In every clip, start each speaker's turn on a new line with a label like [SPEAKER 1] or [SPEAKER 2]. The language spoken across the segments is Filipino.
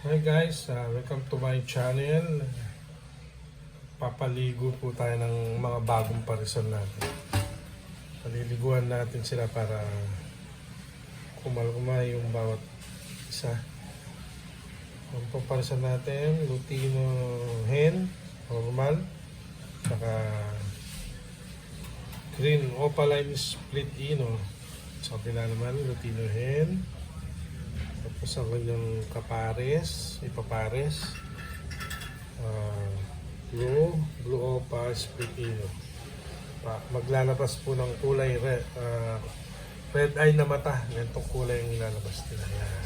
[SPEAKER 1] Hi guys, uh, welcome to my channel. Papaligo po tayo ng mga bagong parisan natin. Paliliguan natin sila para kumalkumay yung bawat isa. Ang paparisan natin, Lutino hen, normal, saka green opaline split ino. Sa kabila naman, Lutino hen, tapos ang kanyang kapares, ipapares. Uh, blue, blue opa, spritino. Pa, maglalabas po ng kulay red, ah, red eye na mata. Ganitong kulay yung lalabas nila. Yan.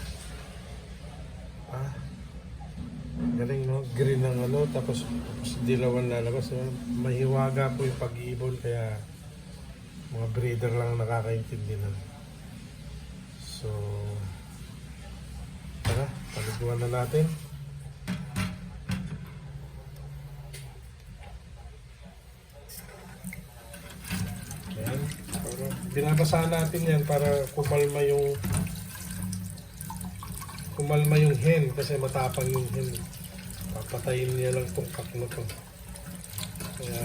[SPEAKER 1] Ah, galing no? Green ng ano, tapos, tapos dilawan lalabas. Mahiwaga po yung pag-iibon, kaya mga breeder lang nakakaintindi nun. So, paliguan na natin. Yan. Para, binabasahan natin yan para kumalma yung kumalma yung hen kasi matapang yung hen. Papatayin niya lang tong kak na to. Kaya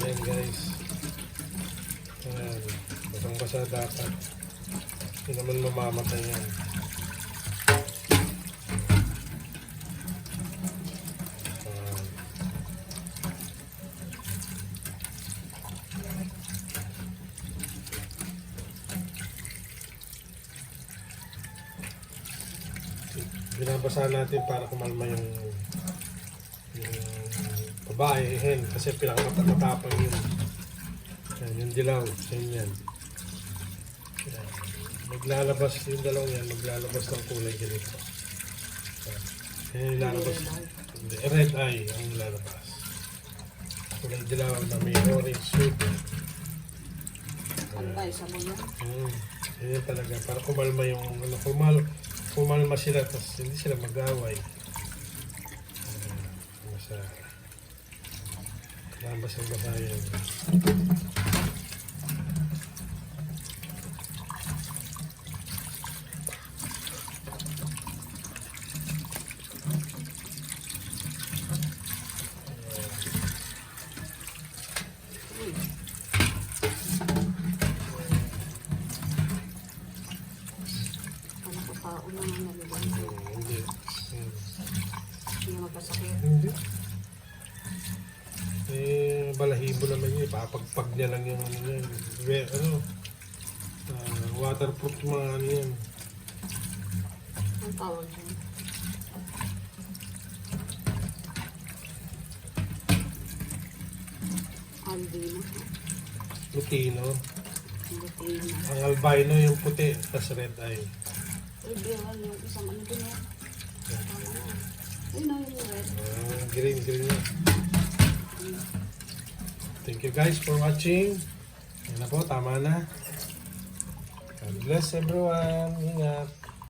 [SPEAKER 1] Ayan guys. Basa dapat. Hindi naman mamamatay yan. Ayan. Binabasa natin para kumalma yung yung babae, hen, kasi pinakamatapang yun. Yan, yung dilaw, yan yan. Yan. Maglalabas yung dalawang yan, maglalabas ng kulay ganito. Yan. Yan yung lalabas. Hindi, Red eye ang lalabas. Kulay dilaw na may orange suit.
[SPEAKER 2] Tayo sa mga?
[SPEAKER 1] Hmm. Yan talaga, para kumalma yung, ano, kumal, kumalma sila, tapos hindi sila mag-away. Uh, basta, nabasa-basa yan.
[SPEAKER 2] Ano unang naliwan?
[SPEAKER 1] Hmm, hindi. Hmm.
[SPEAKER 2] Hindi magkasakit.
[SPEAKER 1] Hindi. Eh, balahibo naman yun. Papagpag niya lang yung ano yan. Ano, ah, waterproof mga ano yan.
[SPEAKER 2] Ang tawag dyan. Albino.
[SPEAKER 1] Lutino.
[SPEAKER 2] Lupina.
[SPEAKER 1] Ang albino yung puti, tas red eye.
[SPEAKER 2] Bawal yung isang ano din eh. Tama na. Na yung red.
[SPEAKER 1] Ah, green, green yan. Thank you guys for watching. Yan na po, tama na. God bless everyone. Ingat.